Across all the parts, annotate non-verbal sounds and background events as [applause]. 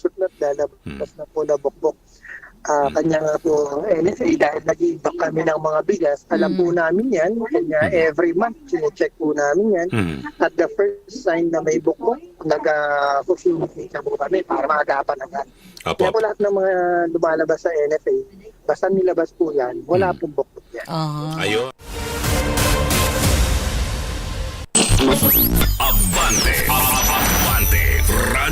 sulat lalabas na po na bukbok. Ah, kanya nga po ang NFA dahil nag-iimbak kami ng mga bigas. Alam po namin yan. Kanya every month, check po namin yan. Hmm. At the first sign na may bukbok, nag-facilitate po kami para maagapan agad. Apo. Kaya po lahat ng mga lumalabas sa NFA, basta nilabas po yan, wala pong bukbok yan. Aha. Ayun. Abante. Abante.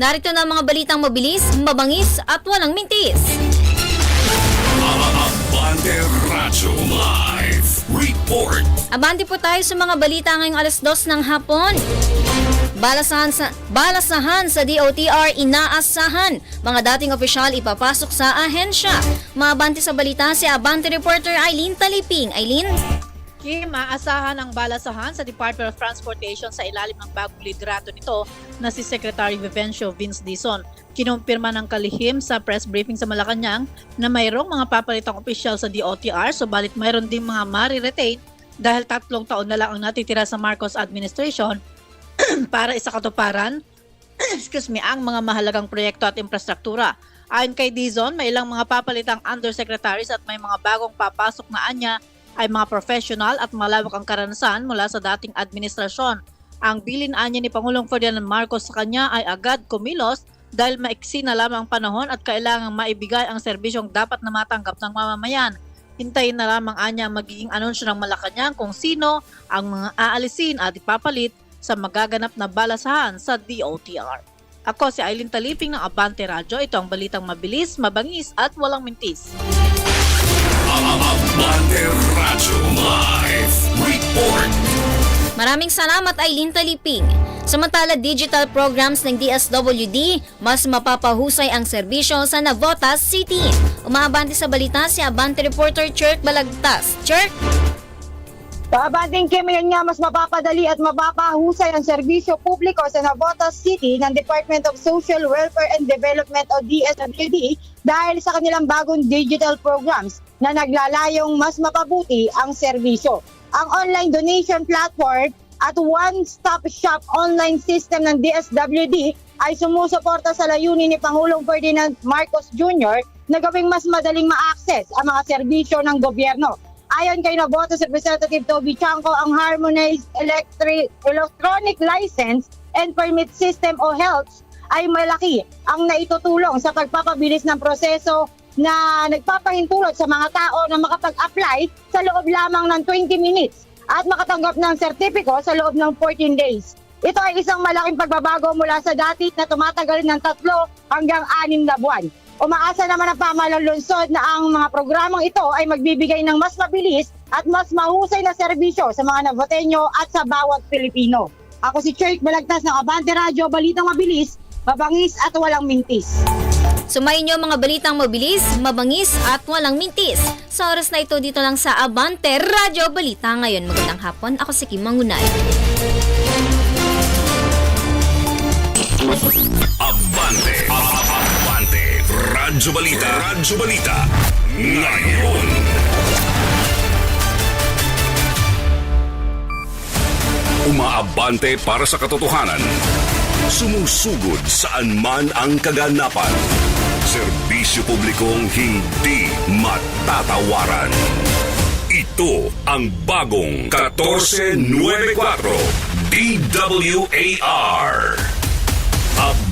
Narito na ang mga balitang mabilis, mabangis at walang mintis. Abante Live. Report. Abante po tayo sa mga balita ngayong alas 2 ng hapon. Balasahan sa, balasahan sa DOTR inaasahan. Mga dating opisyal ipapasok sa ahensya. Maabante sa balita si Abante reporter Eileen Taliping. Eileen? Kim, maasahan ang balasahan sa Department of Transportation sa ilalim ng bagong liderato nito na si Secretary Vivencio Vince Dizon. Kinumpirma ng kalihim sa press briefing sa Malacanang na mayroong mga papalitang opisyal sa DOTR subalit mayroon ding mga mariretain dahil tatlong taon na lang ang natitira sa Marcos administration [clears throat] para isakatuparan [clears throat] excuse me, ang mga mahalagang proyekto at infrastruktura. Ayon kay Dizon, may ilang mga papalitang undersecretaries at may mga bagong papasok na anya ay mga professional at malawak ang karanasan mula sa dating administrasyon. Ang bilin anya ni Pangulong Ferdinand Marcos sa kanya ay agad kumilos dahil maiksi na lamang ang panahon at kailangang maibigay ang serbisyong dapat na matanggap ng mamamayan. Hintayin na lamang anya magiging anunsyo ng Malacanang kung sino ang mga aalisin at ipapalit sa magaganap na balasahan sa DOTR. Ako si Aileen Taliping ng Abante Radyo. Ito ang balitang mabilis, mabangis at walang mintis. Maraming salamat Eileen Taliping. Samantala, digital programs ng DSWD, mas mapapahusay ang serbisyo sa Navotas City. Umaabante sa balita si Abante reporter Chirk Balagtas. Chirk? Paabanding Kim, yun nga mas mapapadali at mapapahusay ang serbisyo publiko sa Navotas City ng Department of Social Welfare and Development o DSWD dahil sa kanilang bagong digital programs na naglalayong mas mapabuti ang serbisyo. Ang online donation platform at one-stop shop online system ng DSWD ay sumusuporta sa layunin ni Pangulong Ferdinand Marcos Jr. na gawing mas madaling ma-access ang mga serbisyo ng gobyerno. Ayon kay Nabotas Representative Toby Chanco, ang Harmonized Electric, Electronic License and Permit System o HELPS ay malaki ang naitutulong sa pagpapabilis ng proseso na nagpapahintulot sa mga tao na makapag-apply sa loob lamang ng 20 minutes at makatanggap ng sertipiko sa loob ng 14 days. Ito ay isang malaking pagbabago mula sa dati na tumatagal ng tatlo hanggang anim na buwan. Umaasa naman ang pamahalang lungsod na ang mga programang ito ay magbibigay ng mas mabilis at mas mahusay na serbisyo sa mga Navoteño at sa bawat Pilipino. Ako si Church Balagtas ng Abante Radio, Balitang Mabilis, Mabangis at Walang Mintis. Sumayin niyo mga balitang mabilis, mabangis at walang mintis. Sa oras na ito dito lang sa Abante Radyo Balita ngayon. Magandang hapon, ako si Kim Mangunay. Abante. Abante. Radyo Balita. Radyo Balita. Ngayon. Umaabante para sa katotohanan. Sumusugod saan man ang kaganapan. Serbisyo publikong hindi matatawaran. Ito ang bagong 1494 DWAR.